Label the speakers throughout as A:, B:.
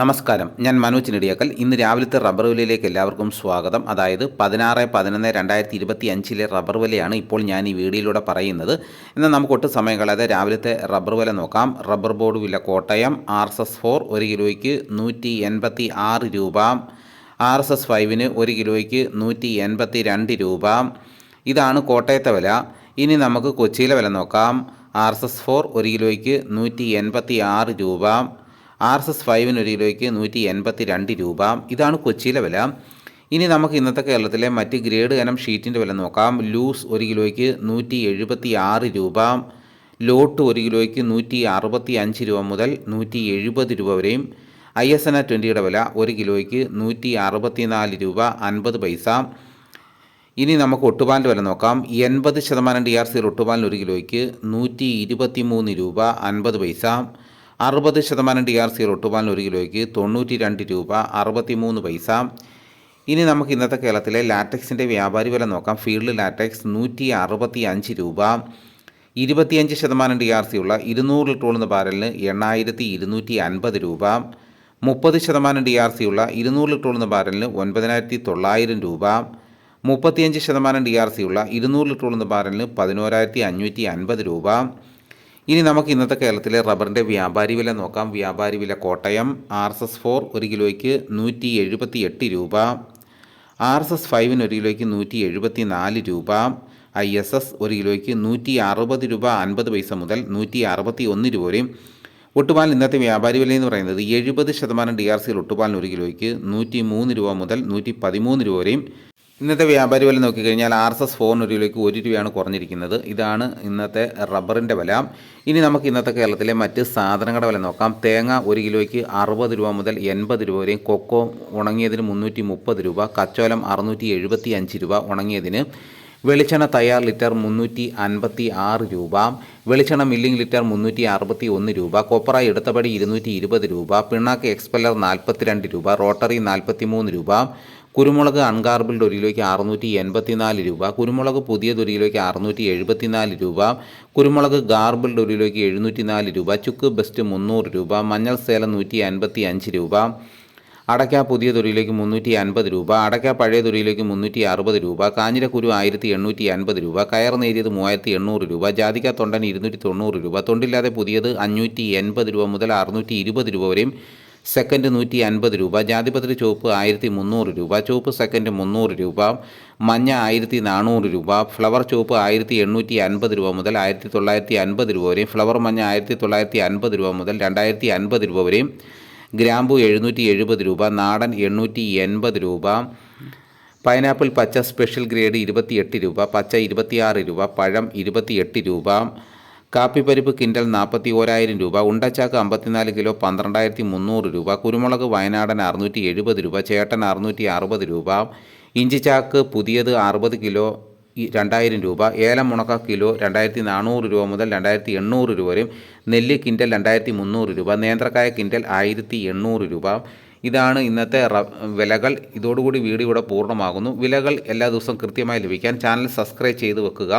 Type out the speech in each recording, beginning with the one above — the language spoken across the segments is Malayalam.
A: നമസ്കാരം. ഞാൻ മനോജ് നെടിയാക്കൽ ഇന്ന് രാവിലത്തെ റബ്ബർ വിലയിലേക്ക് എല്ലാവർക്കും സ്വാഗതം. അതായത് പതിനാറ് പതിനൊന്ന് രണ്ടായിരത്തി ഇരുപത്തി അഞ്ചിലെ റബ്ബർ വിലയാണ് ഇപ്പോൾ ഞാൻ ഈ വീഡിയോയിലൂടെ പറയുന്നത്. എന്നാൽ നമുക്ക് ഒട്ടും സമയം കളയാതെ രാവിലത്തെ റബ്ബർ വില നോക്കാം. റബ്ബർ ബോർഡ് വില Kottayam R S S four ഒരു കിലോയ്ക്ക് നൂറ്റി എൺപത്തി ആറ് രൂപ. ആർ എസ് എസ് ഫൈവിന് ഒരു കിലോയ്ക്ക് നൂറ്റി എൺപത്തി രണ്ട് രൂപ. ഇതാണ് കോട്ടയത്തെ വില. ഇനി നമുക്ക് കൊച്ചിയിലെ വില നോക്കാം. ആർ എസ് എസ് ഫോർ ഒരു കിലോയ്ക്ക് നൂറ്റി എൺപത്തി ആറ് രൂപ. ആർ എസ് എസ് ഫൈവിന് ഒരു കിലോയ്ക്ക് നൂറ്റി എൺപത്തി രണ്ട് രൂപ. ഇതാണ് കൊച്ചിയിലെ വില. ഇനി നമുക്ക് ഇന്നത്തെ കേരളത്തിലെ മറ്റ് ഗ്രേഡ് ഇനം ഷീറ്റിന്റെ വില നോക്കാം. ലൂസ് ഒരു കിലോയ്ക്ക് നൂറ്റി എഴുപത്തി ആറ് രൂപ. ലോട്ട് ഒരു കിലോയ്ക്ക് നൂറ്റി അറുപത്തി അഞ്ച് രൂപ മുതൽ നൂറ്റി എഴുപത് രൂപ വരെയും. ഐ എസ് എൻ ആ ട്വന്റിയുടെ വില ഒരു കിലോയ്ക്ക് നൂറ്റി അറുപത്തി നാല് രൂപ അൻപത് പൈസ. ഇനി നമുക്ക് ഒട്ടുപാലിന്റെ വില നോക്കാം. എൺപത് ശതമാനം ഡി ആർ സിയുടെ ഒട്ടുപാലിന് ഒരു കിലോയ്ക്ക് നൂറ്റി ഇരുപത്തി മൂന്ന് രൂപ അൻപത് പൈസ. അറുപത് ശതമാനം ഡി ആർ സി റൊട്ടുപാലിന് ഒരു കിലോയ്ക്ക് തൊണ്ണൂറ്റി രണ്ട് രൂപ അറുപത്തി മൂന്ന് പൈസ. ഇനി നമുക്ക് ഇന്നത്തെ കേരളത്തിലെ ലാറ്റക്സിന്റെ വ്യാപാരി വില നോക്കാം. ഫീൽഡ് ലാറ്റക്സ് നൂറ്റി അറുപത്തി അഞ്ച് രൂപ. ഇരുപത്തിയഞ്ച് ശതമാനം ഡി ആർ സി ഉള്ള ഇരുന്നൂറ് ലിറ്റർ ഉള്ള ബാരലിന് എണ്ണായിരത്തി ഇരുന്നൂറ്റി അൻപത് രൂപ. മുപ്പത് ശതമാനം ഡി ആർ സി ഉള്ള ഇരുന്നൂറ് ലിറ്റർ ഉള്ള ബാരലിന് ഒൻപതിനായിരത്തി തൊള്ളായിരം രൂപ. മുപ്പത്തിയഞ്ച് ശതമാനം ഡി ആർ സി ഉള്ള ഇരുന്നൂറ് ലിറ്റർ ഉള്ള ബാരലിന് പതിനോരായിരത്തി അഞ്ഞൂറ്റി അൻപത് രൂപ. ഇനി നമുക്ക് ഇന്നത്തെ കേരളത്തിലെ റബ്ബറിന്റെ വ്യാപാരി വില നോക്കാം. വ്യാപാരി വില Kottayam R S S four ഒരു കിലോയ്ക്ക് നൂറ്റി എഴുപത്തി എട്ട് രൂപ ആർ എസ് എസ് ഫൈവിന് ഒരു കിലോയ്ക്ക് നൂറ്റി എഴുപത്തി നാല് രൂപ ഐ എസ് എസ് ഒരു കിലോയ്ക്ക് നൂറ്റി അറുപത് രൂപ അൻപത് പൈസ മുതൽ നൂറ്റി അറുപത്തി ഒന്ന് രൂപ വരെയും. ഒട്ടുപാൽ ഇന്നത്തെ വ്യാപാരി വില എന്ന് പറയുന്നത് എഴുപത് ശതമാനം ഡി ആർ സിയിൽ ഒട്ടുപാലിന് ഒരു കിലോയ്ക്ക് നൂറ്റി മൂന്ന് രൂപ മുതൽ നൂറ്റി പതിമൂന്ന് രൂപ വരെയും. ഇന്നത്തെ വ്യാപാരി വില നോക്കിക്കഴിഞ്ഞാൽ ആർ എസ് എസ് ഫോറിന് ഒരു ഒരു രൂപയാണ് കുറഞ്ഞിരിക്കുന്നത്. ഇതാണ് ഇന്നത്തെ റബ്ബറിന്റെ വില. ഇനി നമുക്ക് ഇന്നത്തെ കേരളത്തിലെ മറ്റ് സാധനങ്ങളുടെ വില നോക്കാം. തേങ്ങ ഒരു കിലോയ്ക്ക് അറുപത് രൂപ മുതൽ എൺപത് രൂപ വരെയും കൊക്കോ ഉണങ്ങിയതിന് മുന്നൂറ്റി മുപ്പത് രൂപ കച്ചോലം അറുന്നൂറ്റി എഴുപത്തി അഞ്ച് രൂപ ഉണങ്ങിയതിന് വെളിച്ചെണ്ണ തയ്യാർ ലിറ്റർ മുന്നൂറ്റി അൻപത്തി ആറ് രൂപ വെളിച്ചെണ്ണ മില്ലിംഗ് ലിറ്റർ മുന്നൂറ്റി അറുപത്തി ഒന്ന് രൂപ കൊപ്ര എടുത്തപടി ഇരുന്നൂറ്റി ഇരുപത് രൂപ പിണ്ണാക്ക് എക്സ്പെല്ലർ നാൽപ്പത്തിരണ്ട് രൂപ റോട്ടറി നാൽപ്പത്തി മൂന്ന് രൂപ കുരുമുളക് അൺഗാർബിൾഡ് ഒരു കിലോയ്ക്ക് അറുന്നൂറ്റി എൺപത്തി നാല് രൂപ കുരുമുളക് പുതിയത് ഒരു കിലോയ്ക്ക് അറുന്നൂറ്റി എഴുപത്തി നാല് രൂപ കുരുമുളക് ഗാർബിൾഡ് ഒരു എഴുന്നൂറ്റി നാല് രൂപ ചുക്ക് ബെസ്റ്റ് മുന്നൂറ് രൂപ മഞ്ഞൾ സേല നൂറ്റി അൻപത്തി അഞ്ച് രൂപ അടയ്ക്ക പുതിയ തൊഴിലേക്ക് മുന്നൂറ്റി അൻപത് രൂപ അടയ്ക്ക പഴയ തൊഴിലേക്ക് മുന്നൂറ്റി അറുപത് രൂപ കാഞ്ഞിരക്കുരു ആയിരത്തി എണ്ണൂറ്റി അൻപത് രൂപ കയർ നേരിയത് മൂവായിരത്തി എണ്ണൂറ് രൂപ ജാതിക്ക തൊണ്ടൻ ഇരുന്നൂറ്റി തൊണ്ണൂറ് രൂപ തൊണ്ടില്ലാതെ പുതിയത് അഞ്ഞൂറ്റി എൺപത് രൂപ മുതൽ അറുന്നൂറ്റി ഇരുപത് രൂപ വരെയും സെക്കൻഡ് നൂറ്റി അൻപത് രൂപ ജാതിപത്രി ചുവപ്പ് ആയിരത്തി മുന്നൂറ് രൂപ ചുവപ്പ് സെക്കൻഡ് മുന്നൂറ് രൂപ മഞ്ഞ ആയിരത്തി നാനൂറ് രൂപ ഫ്ലവർ ചുവപ്പ് ആയിരത്തി എണ്ണൂറ്റി അൻപത് രൂപ മുതൽ ആയിരത്തി തൊള്ളായിരത്തി അൻപത് രൂപ വരെയും ഫ്ലവർ മഞ്ഞ ആയിരത്തി തൊള്ളായിരത്തി അൻപത് രൂപ മുതൽ രണ്ടായിരത്തി അൻപത് രൂപ വരെയും ഗ്രാമ്പു എഴുന്നൂറ്റി എഴുപത് രൂപ നാടൻ എണ്ണൂറ്റി എൺപത് രൂപ പൈനാപ്പിൾ പച്ച സ്പെഷ്യൽ ഗ്രേഡ് ഇരുപത്തിയെട്ട് രൂപ പച്ച ഇരുപത്തിയാറ് രൂപ പഴം ഇരുപത്തിയെട്ട് രൂപ കാപ്പിപ്പരിപ്പ് കിൻഡൽ നാൽപ്പത്തി ഓരായിരം രൂപ ഉണ്ടച്ചാക്ക് അമ്പത്തിനാല് കിലോ പന്ത്രണ്ടായിരത്തി മുന്നൂറ് രൂപ കുരുമുളക് വയനാടൻ അറുന്നൂറ്റി എഴുപത് രൂപ ചേട്ടൻ അറുന്നൂറ്റി അറുപത് രൂപ ഇഞ്ചിച്ചാക്ക് പുതിയത് അറുപത് കിലോ രണ്ടായിരം രൂപ ഏലം മുണക്ക കിലോ രണ്ടായിരത്തി നാനൂറ് രൂപ മുതൽ രണ്ടായിരത്തി എണ്ണൂറ് രൂപ വരെയും നെല്ല് കിൻഡൽ രണ്ടായിരത്തി മുന്നൂറ് രൂപ നേന്ത്രക്കായ കിൻഡൽ ആയിരത്തി എണ്ണൂറ് രൂപ. ഇതാണ് ഇന്നത്തെ വിലകൾ. ഇതോടുകൂടി വീഡിയോ ഇവിടെ പൂർണമാകുന്നു. വിലകൾ എല്ലാ ദിവസവും കൃത്യമായി ലഭിക്കാൻ ചാനൽ സബ്സ്ക്രൈബ് ചെയ്ത് വെക്കുക.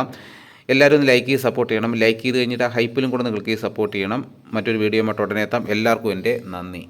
A: എല്ലാവരും ലൈക്ക് ചെയ്ത് സപ്പോർട്ട് ചെയ്യണം. ലൈക്ക് ചെയ്ത് കഴിഞ്ഞിട്ട് ഹൈപ്പിലും കൂടെ നിങ്ങൾക്ക് സപ്പോർട്ട് ചെയ്യണം. മറ്റൊരു വീഡിയോ മറ്റുടനെ എല്ലാവർക്കും എന്റെ നന്ദി.